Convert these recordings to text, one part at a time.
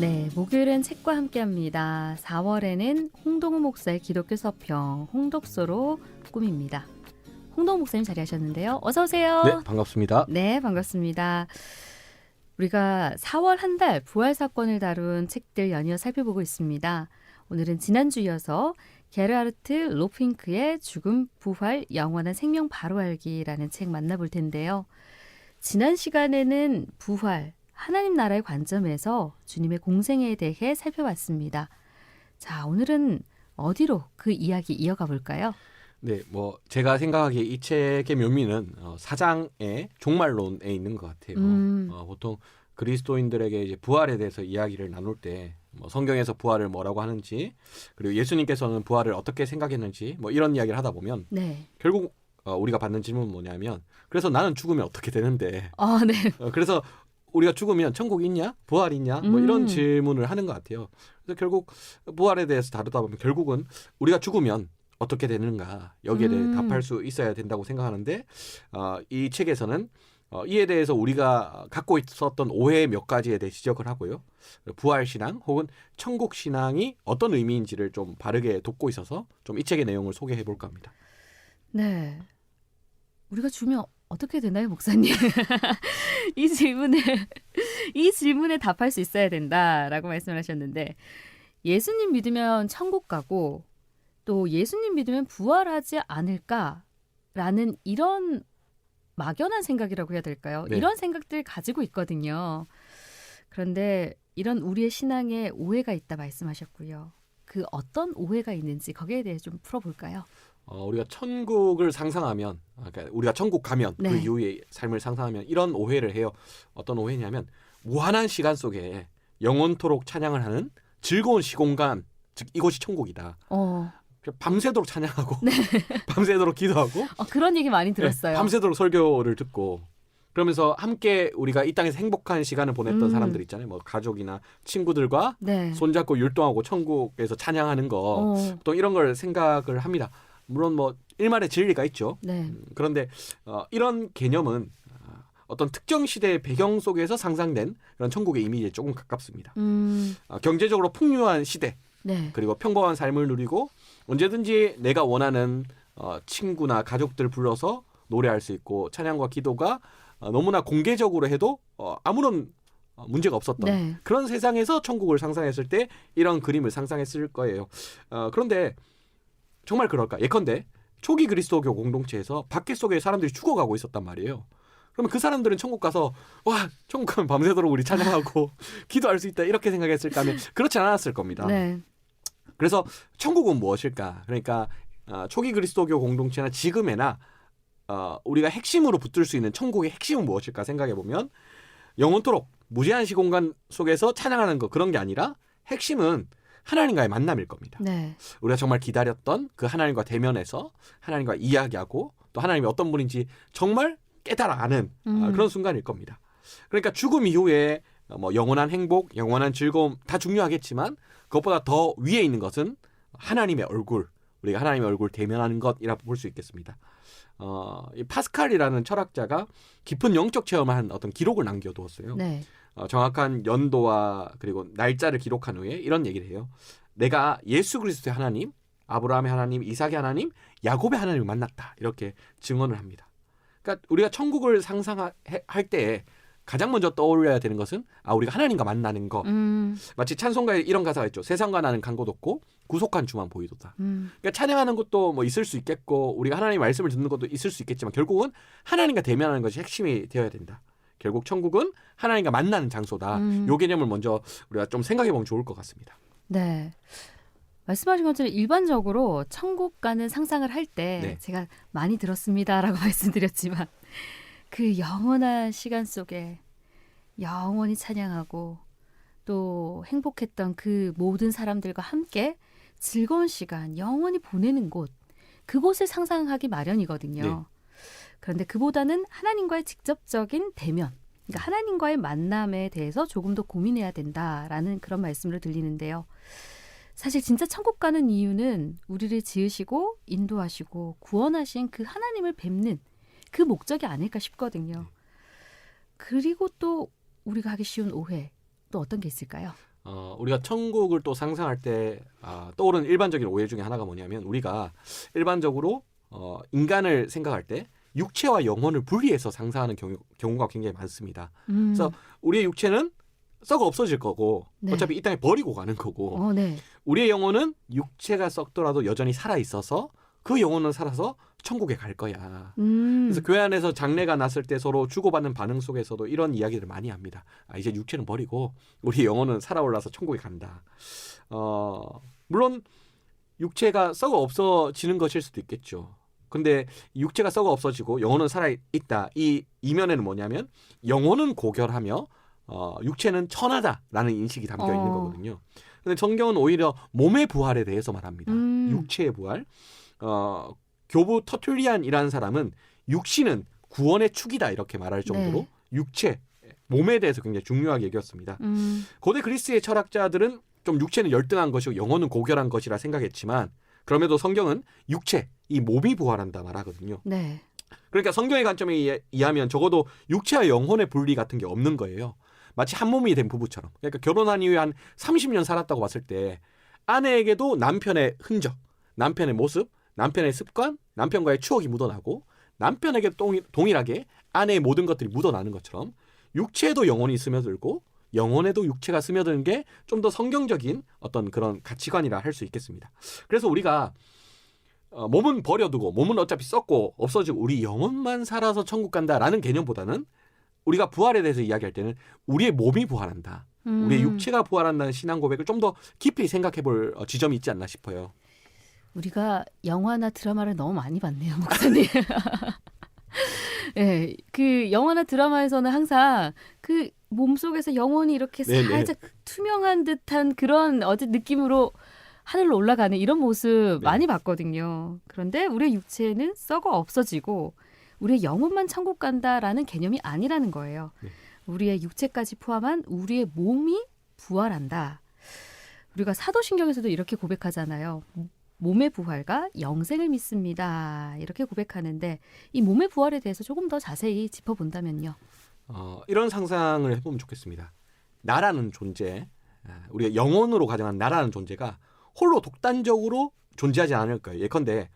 네, 목요일은 책과 함께합니다. 4월에는 홍동우 목사의 기독교 서평 홍독서로 꾸밉니다. 홍동우 목사님 자리하셨는데요. 어서 오세요. 네, 반갑습니다. 네, 반갑습니다. 우리가 4월 한 달 부활 사건을 다룬 책들 연이어 살펴보고 있습니다. 오늘은 지난주 이어서 게르하르트 로핑크의 죽음, 부활, 영원한 생명 바로 알기라는 책 만나볼 텐데요. 지난 시간에는 부활, 하나님 나라의 관점에서 주님의 공생에 대해 살펴봤습니다. 자, 오늘은 어디로 그 이야기 이어가 볼까요? 네, 뭐 제가 생각하기에 이 책의 묘미는 어, 사장의 종말론에 있는 것 같아요. 음. 어, 보통 그리스도인들에게 이제 부활에 대해서 이야기를 나눌 때, 뭐 성경에서 부활을 뭐라고 하는지, 그리고 예수님께서는 부활을 어떻게 생각했는지, 뭐 이런 이야기를 하다 보면 네. 결국 어, 우리가 받는 질문은 뭐냐면, 그래서 나는 죽으면 어떻게 되는데, 아, 네. 어, 그래서 우리가 죽으면 천국 있냐, 부활 있냐, 뭐 이런 음. 질문을 하는 것 같아요. 그래서 결국 부활에 대해서 다루다 보면 결국은 우리가 죽으면 어떻게 되는가 여기에 대해 음. 답할 수 있어야 된다고 생각하는데 어, 이 책에서는 어, 이에 대해서 우리가 갖고 있었던 오해 몇 가지에 대해 지적을 하고요. 부활 신앙 혹은 천국 신앙이 어떤 의미인지를 좀 바르게 돕고 있어서 좀 이 책의 내용을 소개해 볼까 합니다. 네. 우리가 주면 어떻게 되나요, 목사님? 이 질문에 이 질문에 답할 수 있어야 된다라고 말씀하셨는데 예수님 믿으면 천국 가고 또 예수님 믿으면 부활하지 않을까라는 이런 막연한 생각이라고 해야 될까요? 네. 이런 생각들 가지고 있거든요. 그런데 이런 우리의 신앙에 오해가 있다 말씀하셨고요. 그 어떤 오해가 있는지 거기에 대해 좀 풀어볼까요? 어, 우리가 천국을 상상하면, 아, 그러니까 우리가 천국 가면 그 네. 이후의 삶을 상상하면 이런 오해를 해요. 어떤 오해냐면 무한한 시간 속에 영원토록 찬양을 하는 즐거운 시공간, 즉 이곳이 천국이다. 어, 밤새도록 찬양하고 밤새도록 기도하고 어, 그런 얘기 많이 들었어요. 네, 밤새도록 설교를 듣고 그러면서 함께 우리가 이 땅에서 행복한 시간을 보냈던 음. 사람들 있잖아요. 뭐 가족이나 친구들과 네. 손잡고 율동하고 천국에서 찬양하는 거 어, 보통 이런 걸 생각을 합니다. 물론 뭐 일말의 진리가 있죠. 네. 음, 그런데 어, 이런 개념은 아, 어떤 특정 시대의 배경 속에서 상상된 그런 천국의 이미지에 조금 가깝습니다. 음, 아, 경제적으로 풍요한 시대 네. 그리고 평범한 삶을 누리고 언제든지 내가 원하는 어, 친구나 가족들 불러서 노래할 수 있고 찬양과 기도가 어, 너무나 공개적으로 해도 어, 아무런 어, 문제가 없었던 네. 그런 세상에서 천국을 상상했을 때 이런 그림을 상상했을 거예요. 어, 그런데 정말 그럴까? 예컨대 초기 그리스도교 공동체에서 밖에 속에 사람들이 죽어가고 있었단 말이에요. 그러면 그 사람들은 천국 가서 와 천국 가면 밤새도록 우리 찬양하고 기도할 수 있다 이렇게 생각했을까 하면 그렇지 않았을 겁니다. 네. 그래서 천국은 무엇일까? 그러니까 어, 초기 그리스도교 공동체나 지금에나 어, 우리가 핵심으로 붙들 수 있는 천국의 핵심은 무엇일까 생각해 보면 영원토록 무제한 시공간 속에서 찬양하는 거 그런 게 아니라 핵심은 하나님과의 만남일 겁니다. 네. 우리가 정말 기다렸던 그 하나님과 대면해서 하나님과 이야기하고 또 하나님이 어떤 분인지 정말 깨달아 아는 아, 음. 그런 순간일 겁니다. 그러니까 죽음 이후에 뭐 영원한 행복, 영원한 즐거움 다 중요하겠지만 그것보다 더 위에 있는 것은 하나님의 얼굴, 우리가 하나님의 얼굴 대면하는 것이라 볼수 있겠습니다. 어, 이 파스칼이라는 철학자가 깊은 영적 체험을 한 어떤 기록을 남겨두었어요. 네. 어, 정확한 연도와 그리고 날짜를 기록한 후에 이런 얘기를 해요. 내가 예수 그리스도의 하나님, 아브라함의 하나님, 이삭의 하나님, 야곱의 하나님을 만났다. 이렇게 증언을 합니다. 그러니까 우리가 천국을 상상할 때 가장 먼저 떠올려야 되는 것은 아 우리가 하나님과 만나는 거. 음, 마치 찬송가에 이런 가사가 있죠. 세상과 나는 간곳 없고 구속한 주만 보이도다. 음, 그러니까 찬양하는 것도 뭐 있을 수 있겠고 우리가 하나님 말씀을 듣는 것도 있을 수 있겠지만 결국은 하나님과 대면하는 것이 핵심이 되어야 된다. 결국 천국은 하나님과 만나는 장소다. 음. 요 개념을 먼저 우리가 좀 생각해 보면 좋을 것 같습니다. 네. 말씀하신 것처럼 일반적으로 천국 가는 상상을 할때 네. 제가 많이 들었습니다라고 말씀드렸지만 그 영원한 시간 속에 영원히 찬양하고 또 행복했던 그 모든 사람들과 함께 즐거운 시간 영원히 보내는 곳 그곳을 상상하기 마련이거든요. 네. 그런데 그보다는 하나님과의 직접적인 대면 그러니까 하나님과의 만남에 대해서 조금 더 고민해야 된다라는 그런 말씀으로 들리는데요. 사실 진짜 천국 가는 이유는 우리를 지으시고 인도하시고 구원하신 그 하나님을 뵙는 그 목적이 아닐까 싶거든요. 그리고 또 우리가 하기 쉬운 오해 또 어떤 게 있을까요? 어, 우리가 천국을 또 상상할 때 아, 떠오르는 일반적인 오해 중에 하나가 뭐냐면 우리가 일반적으로 어, 인간을 생각할 때 육체와 영혼을 분리해서 상상하는 경우, 경우 가 굉장히 많습니다. 음. 그래서 우리의 육체는 썩어 없어질 거고 네. 어차피 이 땅에 버리고 가는 거고 어, 네. 우리의 영혼은 육체가 썩더라도 여전히 살아 있어서 그 영혼은 살아서 천국에 갈 거야. 음. 그래서 교회 안에서 장례가 났을 때 서로 주고받는 반응 속에서도 이런 이야기를 많이 합니다. 아, 이제 육체는 버리고 우리 영혼은 살아올라서 천국에 간다. 어, 물론 육체가 썩어 없어지는 것일 수도 있겠죠. 근데 육체가 썩어 없어지고 영혼은 살아 있다. 이 이면에는 뭐냐면 영혼은 고결하며 어, 육체는 천하다라는 인식이 담겨 있는 어. 거거든요. 근데 성경은 오히려 몸의 부활에 대해서 말합니다. 음. 육체의 부활. 어, 교부 터툴리안이라는 사람은 육신은 구원의 축이다 이렇게 말할 정도로 네. 육체 몸에 대해서 굉장히 중요하게 여겼습니다. 음. 고대 그리스의 철학자들은 좀 육체는 열등한 것이고 영혼은 고결한 것이라 생각했지만 그럼에도 성경은 육체 이 몸이 부활한다 말하거든요. 네. 그러니까 성경의 관점에 의해- 의하면 적어도 육체와 영혼의 분리 같은 게 없는 거예요. 마치 한 몸이 된 부부처럼. 그러니까 결혼한 이후에 한 30년 살았다고 봤을 때 아내에게도 남편의 흔적, 남편의 모습, 남편의 습관, 남편과의 추억이 묻어나고 남편에게 동일, 동일하게 아내의 모든 것들이 묻어나는 것처럼 육체에도 영혼이 스며들고 영혼에도 육체가 스며드는 게 좀 더 성경적인 어떤 그런 가치관이라 할 수 있겠습니다. 그래서 우리가 어, 몸은 버려두고 몸은 어차피 썩고 없어지고 우리 영혼만 살아서 천국 간다라는 개념보다는 우리가 부활에 대해서 이야기할 때는 우리의 몸이 부활한다. 음. 우리의 육체가 부활한다는 신앙 고백을 좀 더 깊이 생각해 볼 어, 지점이 있지 않나 싶어요. 우리가 영화나 드라마를 너무 많이 봤네요, 목사님. 예, 그 영화나 드라마에서는 항상 그 몸속에서 영혼이 이렇게 네네. 살짝 투명한 듯한 그런 어제 느낌으로 하늘로 올라가는 이런 모습 네. 많이 봤거든요. 그런데 우리의 육체는 썩어 없어지고 우리의 영혼만 천국 간다라는 개념이 아니라는 거예요. 네. 우리의 육체까지 포함한 우리의 몸이 부활한다. 우리가 사도신경에서도 이렇게 고백하잖아요. 몸의 부활과 영생을 믿습니다. 이렇게 고백하는데 이 몸의 부활에 대해서 조금 더 자세히 짚어본다면요. 어, 이런 상상을 해보면 좋겠습니다. 나라는 존재, 아, 우리가 영혼으로 가정한 나라는 존재가 홀로 독단적으로 존재하지 않을 거예요. 예컨대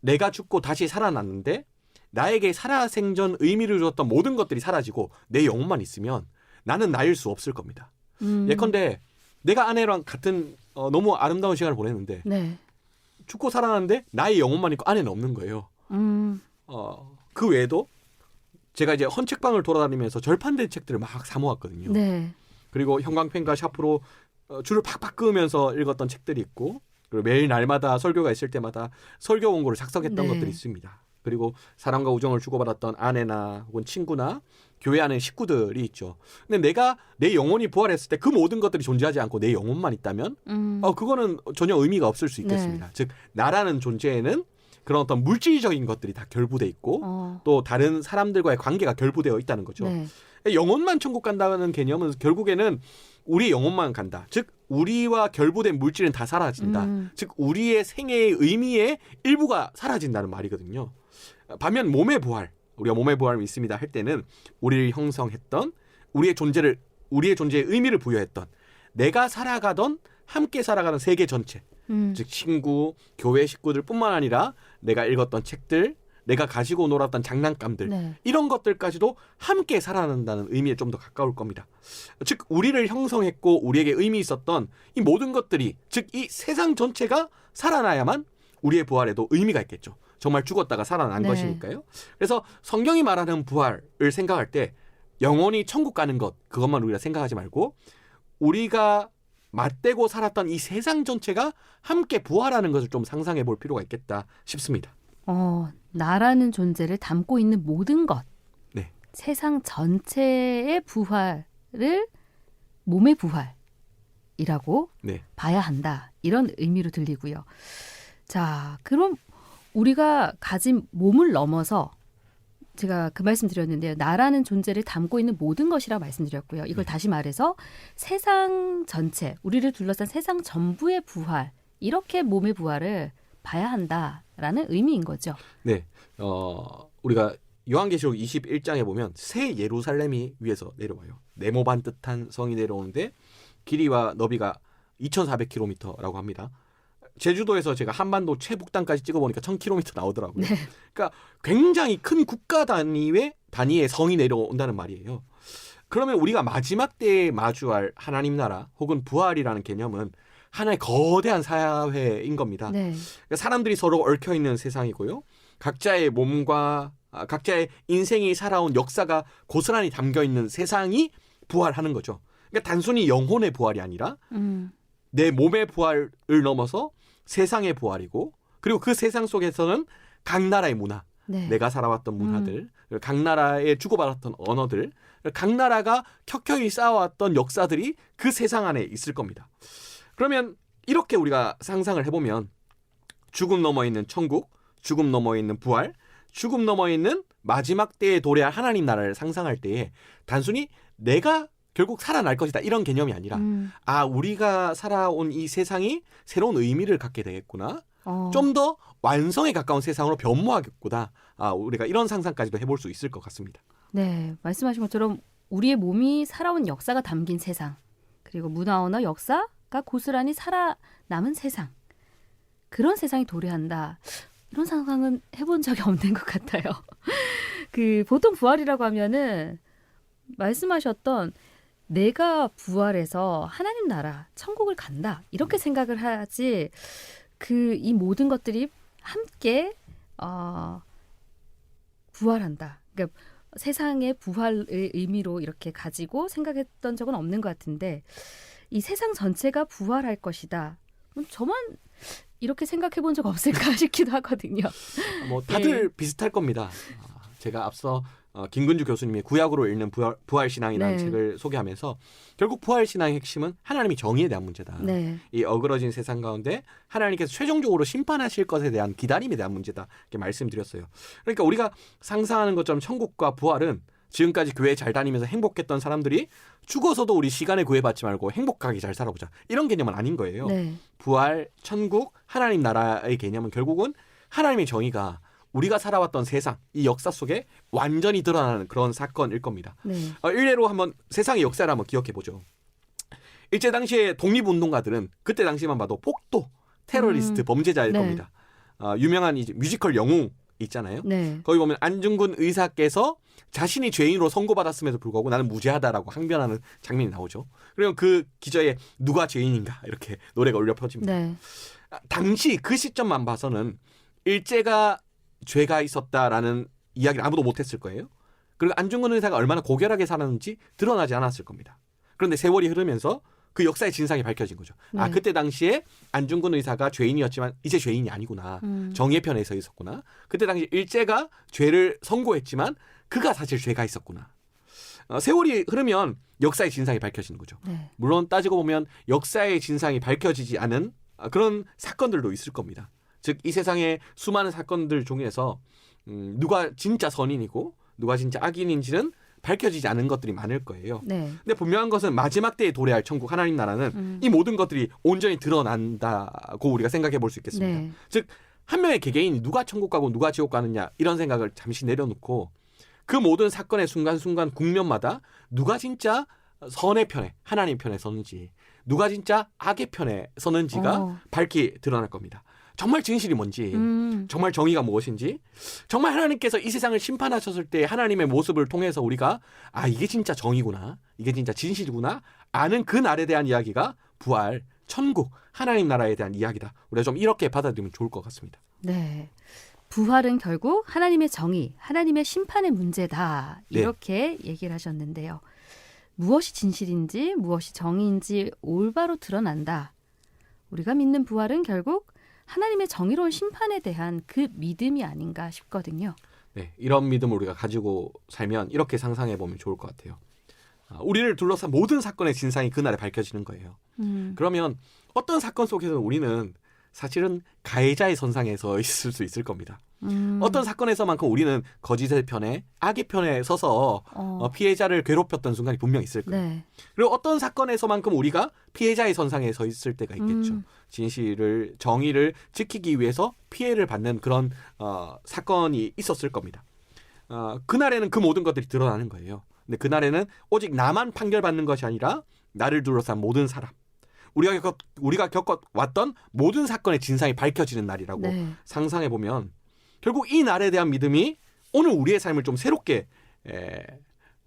내가 죽고 다시 살아났는데 나에게 살아생전 의미를 주었던 모든 것들이 사라지고 내 영혼만 있으면 나는 나일 수 없을 겁니다. 음, 예컨대 내가 아내랑 같은 어, 너무 아름다운 시간을 보냈는데 네. 죽고 살아났는데 나의 영혼만 있고 아내는 없는 거예요. 음, 어, 그 외에도 제가 이제 헌책방을 돌아다니면서 절판된 책들을 막 사모았거든요. 네. 그리고 형광펜과 샤프로 어, 줄을 팍팍 그으면서 읽었던 책들이 있고 그리고 매일 날마다 설교가 있을 때마다 설교 원고를 작성했던 네. 것들이 있습니다. 그리고 사랑과 우정을 주고받았던 아내나 혹은 친구나 교회 안에 식구들이 있죠. 근데 내가 내 영혼이 부활했을 때 그 모든 것들이 존재하지 않고 내 영혼만 있다면 음, 어 그거는 전혀 의미가 없을 수 있겠습니다. 즉 나라는 존재에는 그런 어떤 물질적인 것들이 다 결부돼 있고 어, 또 다른 사람들과의 관계가 결부되어 있다는 거죠. 네. 영혼만 천국 간다는 개념은 결국에는 우리 영혼만 간다. 즉 우리와 결부된 물질은 다 사라진다. 음, 즉 우리의 생애의 의미의 일부가 사라진다는 말이거든요. 반면 몸의 부활, 우리가 몸의 부활을 믿습니다 할 때는 우리를 형성했던 우리의 존재를 우리의 존재의 의미를 부여했던 내가 살아가던 함께 살아가는 세계 전체, 음, 즉 친구, 교회 식구들뿐만 아니라 내가 읽었던 책들, 내가 가지고 놀았던 장난감들 네. 이런 것들까지도 함께 살아난다는 의미에 좀 더 가까울 겁니다. 즉 우리를 형성했고 우리에게 의미 있었던 이 모든 것들이 즉 이 세상 전체가 살아나야만 우리의 부활에도 의미가 있겠죠. 정말 죽었다가 살아난 네. 것이니까요. 그래서 성경이 말하는 부활을 생각할 때 영원히 천국 가는 것 그것만 우리가 생각하지 말고 우리가 맞대고 살았던 이 세상 전체가 함께 부활하는 것을 좀 상상해 볼 필요가 있겠다 싶습니다. 어, 나라는 존재를 담고 있는 모든 것. 네. 세상 전체의 부활을 몸의 부활이라고 네. 봐야 한다. 이런 의미로 들리고요. 자, 그럼 우리가 가진 몸을 넘어서 제가 그 말씀 드렸는데요. 나라는 존재를 담고 있는 모든 것이라 말씀드렸고요. 이걸 네. 다시 말해서 세상 전체, 우리를 둘러싼 세상 전부의 부활, 이렇게 몸의 부활을 봐야 한다라는 의미인 거죠. 네. 어, 우리가 요한계시록 21장에 보면 새 예루살렘이 위에서 내려와요. 네모 반듯한 성이 내려오는데 길이와 너비가 2,400km라고 합니다. 제주도에서 제가 한반도 최북단까지 찍어보니까 1,000km 나오더라고요. 네. 그러니까 굉장히 큰 국가 단위의 단위의 성이 내려온다는 말이에요. 그러면 우리가 마지막 때에 마주할 하나님 나라 혹은 부활이라는 개념은 하나의 거대한 사회인 겁니다. 네. 그러니까 사람들이 서로 얽혀 있는 세상이고요. 각자의 몸과 아, 각자의 인생이 살아온 역사가 고스란히 담겨 있는 세상이 부활하는 거죠. 그러니까 단순히 영혼의 부활이 아니라 음. 내 몸의 부활을 넘어서 세상의 부활이고 그리고 그 세상 속에서는 각 나라의 문화, 네. 내가 살아왔던 문화들, 각 나라에 주고받았던 언어들, 각 나라가 켜켜이 쌓아왔던 역사들이 그 세상 안에 있을 겁니다. 그러면 이렇게 우리가 상상을 해보면 죽음 넘어 있는 천국, 죽음 넘어 있는 부활, 죽음 넘어 있는 마지막 때에 도래할 하나님 나라를 상상할 때에 단순히 내가 결국 살아날 것이다 이런 개념이 아니라 음. 아 우리가 살아온 이 세상이 새로운 의미를 갖게 되겠구나 어. 좀더 완성에 가까운 세상으로 변모하겠구나. 아, 우리가 이런 상상까지도 해볼 수 있을 것 같습니다. 네, 말씀하신 것처럼 우리의 몸이 살아온 역사가 담긴 세상, 그리고 문화 언어 역사 가 고스란히 살아남은 세상, 그런 세상이 도래한다. 이런 상상은 해본 적이 없는 것 같아요. 그 보통 부활이라고 하면은 말씀하셨던 내가 부활해서 하나님 나라 천국을 간다 이렇게 생각을 하지 그 이 모든 것들이 함께 어, 부활한다. 그러니까 세상의 부활의 의미로 이렇게 가지고 생각했던 적은 없는 것 같은데 이 세상 전체가 부활할 것이다. 음, 저만 이렇게 생각해 본 적 없을까 싶기도 하거든요. 뭐 다들 예. 비슷할 겁니다. 아, 제가 앞서 어, 김근주 교수님의 구약으로 읽는 부활, 부활 신앙이라는 네. 책을 소개하면서 결국 부활 신앙의 핵심은 하나님이 정의에 대한 문제다. 네. 이 어그러진 세상 가운데 하나님께서 최종적으로 심판하실 것에 대한 기다림에 대한 문제다. 이렇게 말씀드렸어요. 그러니까 우리가 상상하는 것처럼 천국과 부활은 지금까지 교회 잘 다니면서 행복했던 사람들이 죽어서도 우리 시간에 구애받지 말고 행복하게 잘 살아보자. 이런 개념은 아닌 거예요. 네. 부활, 천국, 하나님 나라의 개념은 결국은 하나님의 정의가 우리가 살아왔던 세상, 이 역사 속에 완전히 드러나는 그런 사건일 겁니다. 네. 어, 일례로 한번 세상의 역사를 한번 기억해 보죠. 일제 당시에 독립운동가들은 그때 당시만 봐도 폭도, 테러리스트, 음. 범죄자일 네. 겁니다. 어, 유명한 이제 뮤지컬 영웅 있잖아요. 네. 거기 보면 안중근 의사께서 자신이 죄인으로 선고받았음에도 불구하고 나는 무죄하다라고 항변하는 장면이 나오죠. 그리고 그 기저에 누가 죄인인가 이렇게 노래가 울려 퍼집니다. 네. 아, 당시 그 시점만 봐서는 일제가 죄가 있었다라는 이야기를 아무도 못했을 거예요. 그리고 안중근 의사가 얼마나 고결하게 살았는지 드러나지 않았을 겁니다. 그런데 세월이 흐르면서 그 역사의 진상이 밝혀진 거죠. 아 네. 그때 당시에 안중근 의사가 죄인이었지만 이제 죄인이 아니구나. 음. 정의의 편에 서 있었구나. 그때 당시 일제가 죄를 선고했지만 그가 사실 죄가 있었구나. 어, 세월이 흐르면 역사의 진상이 밝혀지는 거죠. 네. 물론 따지고 보면 역사의 진상이 밝혀지지 않은 아, 그런 사건들도 있을 겁니다. 즉 이 세상의 수많은 사건들 중에서 음, 누가 진짜 선인이고 누가 진짜 악인인지는 밝혀지지 않은 것들이 많을 거예요. 네. 근데 분명한 것은 마지막 때에 도래할 천국 하나님 나라는 음. 이 모든 것들이 온전히 드러난다고 우리가 생각해 볼 수 있겠습니다. 네. 한 명의 개개인이 누가 천국 가고 누가 지옥 가느냐 이런 생각을 잠시 내려놓고 그 모든 사건의 순간순간 국면마다 누가 진짜 선의 편에 하나님 편에 서는지 누가 진짜 악의 편에 서는지가 어. 밝히 드러날 겁니다. 정말 진실이 뭔지 음. 정말 정의가 무엇인지 정말 하나님께서 이 세상을 심판하셨을 때 하나님의 모습을 통해서 우리가 아 이게 진짜 정의구나 이게 진짜 진실이구나 아는 그 날에 대한 이야기가 부활 천국 하나님 나라에 대한 이야기다 우리가 좀 이렇게 받아들이면 좋을 것 같습니다 네. 부활은 결국 하나님의 정의, 하나님의 심판의 문제다. 네. 이렇게 얘기를 하셨는데요. 무엇이 진실인지, 무엇이 정의인지 올바로 드러난다. 우리가 믿는 부활은 결국 하나님의 정의로운 심판에 대한 그 믿음이 아닌가 싶거든요. 네 이런 믿음을 우리가 가지고 살면 이렇게 상상해 보면 좋을 것 같아요 아, 우리를 둘러싼 모든 사건의 진상이 그날에 밝혀지는 거예요 음. 그러면 어떤 사건 속에서 우리는 사실은 가해자의 선상에 서 있을 수 있을 겁니다 음. 어떤 사건에서만큼 우리는 거짓의 편에 악의 편에 서서 어. 어, 피해자를 괴롭혔던 순간이 분명 있을 거예요. 네. 그리고 어떤 사건에서만큼 우리가 피해자의 선상에 서 있을 때가 있겠죠. 음. 진실을 정의를 지키기 위해서 피해를 받는 그런 어, 사건이 있었을 겁니다. 어, 그날에는 그 모든 것들이 드러나는 거예요. 근데 그날에는 오직 나만 판결받는 것이 아니라 나를 둘러싼 모든 사람, 우리가 겪 우리가 겪어 왔던 모든 사건의 진상이 밝혀지는 날이라고 네. 상상해 보면 결국 이 날에 대한 믿음이 오늘 우리의 삶을 좀 새롭게 에,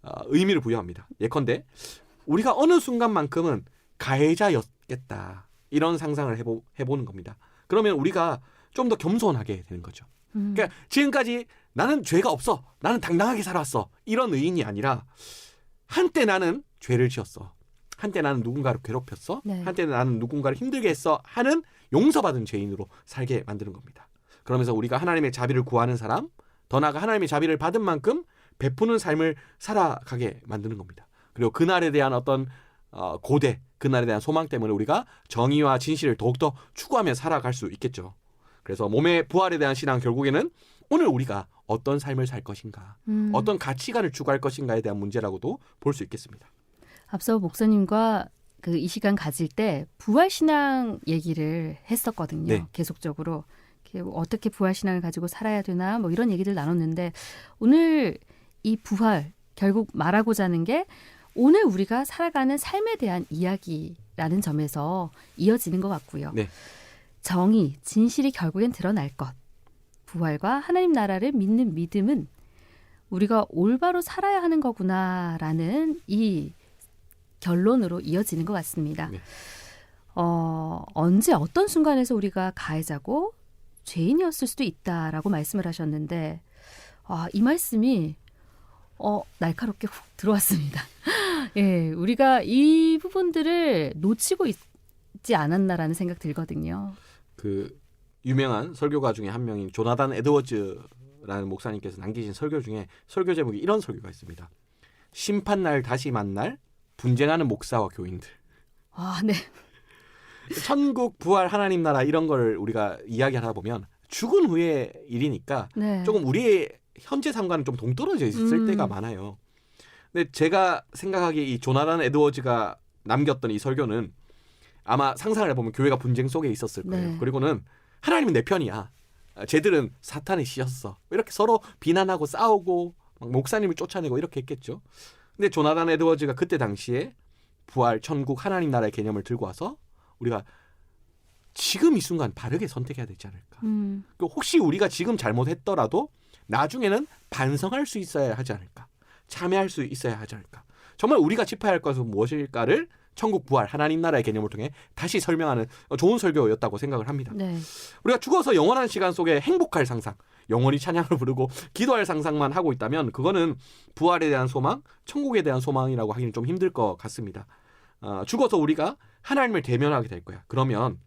어, 의미를 부여합니다. 예컨대 우리가 어느 순간만큼은 가해자였겠다 이런 상상을 해보, 해보는 겁니다. 그러면 우리가 좀 더 겸손하게 되는 거죠. 음. 그러니까 지금까지 나는 죄가 없어. 나는 당당하게 살았어. 이런 의인이 아니라 한때 나는 죄를 지었어. 한때 나는 누군가를 괴롭혔어. 네. 한때 나는 누군가를 힘들게 했어. 하는 용서받은 죄인으로 살게 만드는 겁니다. 그러면서 우리가 하나님의 자비를 구하는 사람, 더 나아가 하나님의 자비를 받은 만큼 베푸는 삶을 살아가게 만드는 겁니다. 그리고 그날에 대한 어떤 어, 고대, 그날에 대한 소망 때문에 우리가 정의와 진실을 더욱더 추구하며 살아갈 수 있겠죠. 그래서 몸의 부활에 대한 신앙 결국에는 오늘 우리가 어떤 삶을 살 것인가, 음. 어떤 가치관을 추구할 것인가에 대한 문제라고도 볼 수 있겠습니다. 앞서 목사님과 그 이 시간 가질 때 부활 신앙 얘기를 했었거든요. 네. 계속적으로 어떻게 부활 신앙을 가지고 살아야 되나 뭐 이런 얘기들 나눴는데 오늘 이 부활 결국 말하고자 하는 게 오늘 우리가 살아가는 삶에 대한 이야기라는 점에서 이어지는 것 같고요. 네. 정의, 진실이 결국엔 드러날 것. 부활과 하나님 나라를 믿는 믿음은 우리가 올바로 살아야 하는 거구나라는 이 결론으로 이어지는 것 같습니다. 네. 어, 언제 어떤 순간에서 우리가 가해자고 죄인이었을 수도 있다라고 말씀을 하셨는데 아, 이 말씀이 어, 날카롭게 훅 들어왔습니다. 예, 우리가 이 부분들을 놓치고 있지 않았나라는 생각 들거든요. 그 유명한 설교가 중에 한 명인 조나단 에드워즈라는 목사님께서 남기신 설교 중에 설교 제목이 이런 설교가 있습니다. 심판 날 다시 만날 분쟁하는 목사와 교인들. 아, 네. 천국 부활 하나님 나라 이런 걸 우리가 이야기하다 보면 죽은 후의 일이니까 네. 조금 우리의 현재 삶과는 좀 동떨어져 있을 음. 때가 많아요. 근데 제가 생각하기에 이 조나단 에드워즈가 남겼던 이 설교는 아마 상상을 해보면 교회가 분쟁 속에 있었을 거예요. 네. 그리고는 하나님은 내 편이야. 아, 쟤들은 사탄의 씨였어. 이렇게 서로 비난하고 싸우고 막 목사님을 쫓아내고 이렇게 했겠죠. 근데 조나단 에드워즈가 그때 당시에 부활, 천국, 하나님 나라의 개념을 들고 와서 우리가 지금 이 순간 바르게 선택해야 되지 않을까. 음, 그 혹시 우리가 지금 잘못했더라도 나중에는 반성할 수 있어야 하지 않을까. 참여할 수 있어야 하지 않을까. 정말 우리가 짚어야 할 것은 무엇일까를 천국 부활 하나님 나라의 개념을 통해 다시 설명하는 좋은 설교였다고 생각을 합니다. 네. 우리가 죽어서 영원한 시간 속에 행복할 상상, 영원히 찬양을 부르고 기도할 상상만 하고 있다면 그거는 부활에 대한 소망, 천국에 대한 소망이라고 하기는 좀 힘들 것 같습니다. 어, 죽어서 우리가 하나님을 대면하게 될 거야. 그러면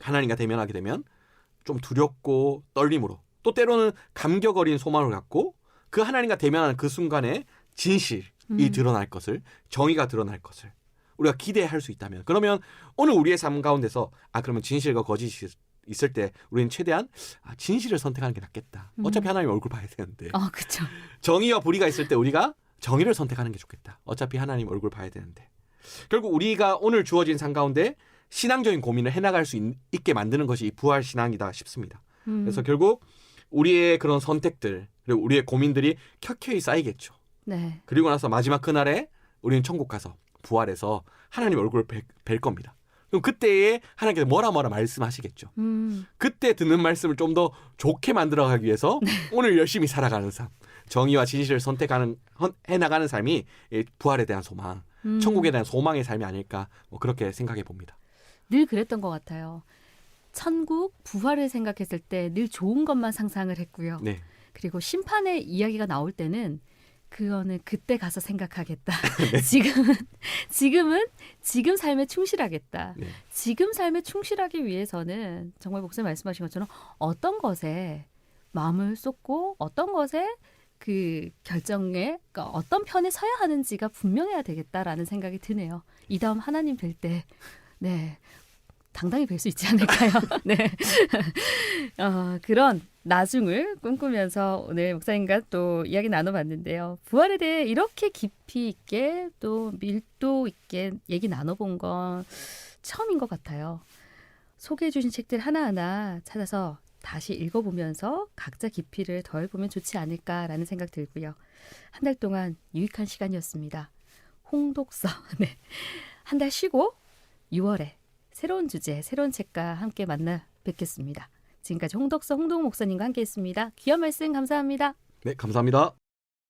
하나님과 대면하게 되면 좀 두렵고 떨림으로 또 때로는 감격 어린 소망을 갖고 그 하나님과 대면하는 그 순간에 진실이 음. 드러날 것을 정의가 드러날 것을 우리가 기대할 수 있다면 그러면 오늘 우리의 삶 가운데서 아 그러면 진실과 거짓이 있을 때 우리는 최대한 아, 진실을 선택하는 게 낫겠다. 어차피 음. 하나님 얼굴 봐야 되는데 아, 그렇죠. 정의와 불의가 있을 때 우리가 정의를 선택하는 게 좋겠다. 어차피 하나님 얼굴 봐야 되는데. 결국 우리가 오늘 주어진 삶 가운데 신앙적인 고민을 해나갈 수 있, 게 만드는 것이 이 부활 신앙이다 싶습니다. 음, 그래서 결국 우리의 그런 선택들 그리고 우리의 고민들이 켜켜이 쌓이겠죠. 네. 그리고 나서 마지막 그날에 우리는 천국 가서 부활해서 하나님 얼굴을 뵐, 뵐 겁니다. 그럼 그때에 하나님께서 뭐라 뭐라 말씀하시겠죠. 음, 그때 듣는 말씀을 좀 더 좋게 만들어가기 위해서 오늘 열심히 살아가는 삶, 정의와 진실을 선택하는 헌- 해나가는 삶이 이 부활에 대한 소망, 음. 천국에 대한 소망의 삶이 아닐까 뭐 그렇게 생각해 봅니다. 늘 그랬던 것 같아요. 천국 부활을 생각했을 때 늘 좋은 것만 상상을 했고요. 네, 그리고 심판의 이야기가 나올 때는 그거는 그때 가서 생각하겠다. 네. 지금은 지금은 지금 삶에 충실하겠다. 네. 지금 삶에 충실하기 위해서는 정말 목사님 말씀하신 것처럼 어떤 것에 마음을 쏟고 어떤 것에 그 결정에 그러니까 어떤 편에 서야 하는지가 분명해야 되겠다라는 생각이 드네요. 이 다음 하나님 뵐 때, 네. 당당히 뵐 수 있지 않을까요? 네. 어, 그런 나중을 꿈꾸면서 오늘 목사님과 또 이야기 나눠봤는데요. 부활에 대해 이렇게 깊이 있게 또 밀도 있게 얘기 나눠본 건 처음인 것 같아요. 소개해 주신 책들 하나하나 찾아서 다시 읽어보면서 각자 깊이를 더해보면 좋지 않을까라는 생각 들고요. 한 달 동안 유익한 시간이었습니다. 홍독서, 네. 한 달 쉬고 6월에 새로운 주제, 새로운 책과 함께 만나 뵙겠습니다. 지금까지 홍덕서 홍동 목사님과 함께했습니다. 귀한 말씀 감사합니다. 네, 감사합니다.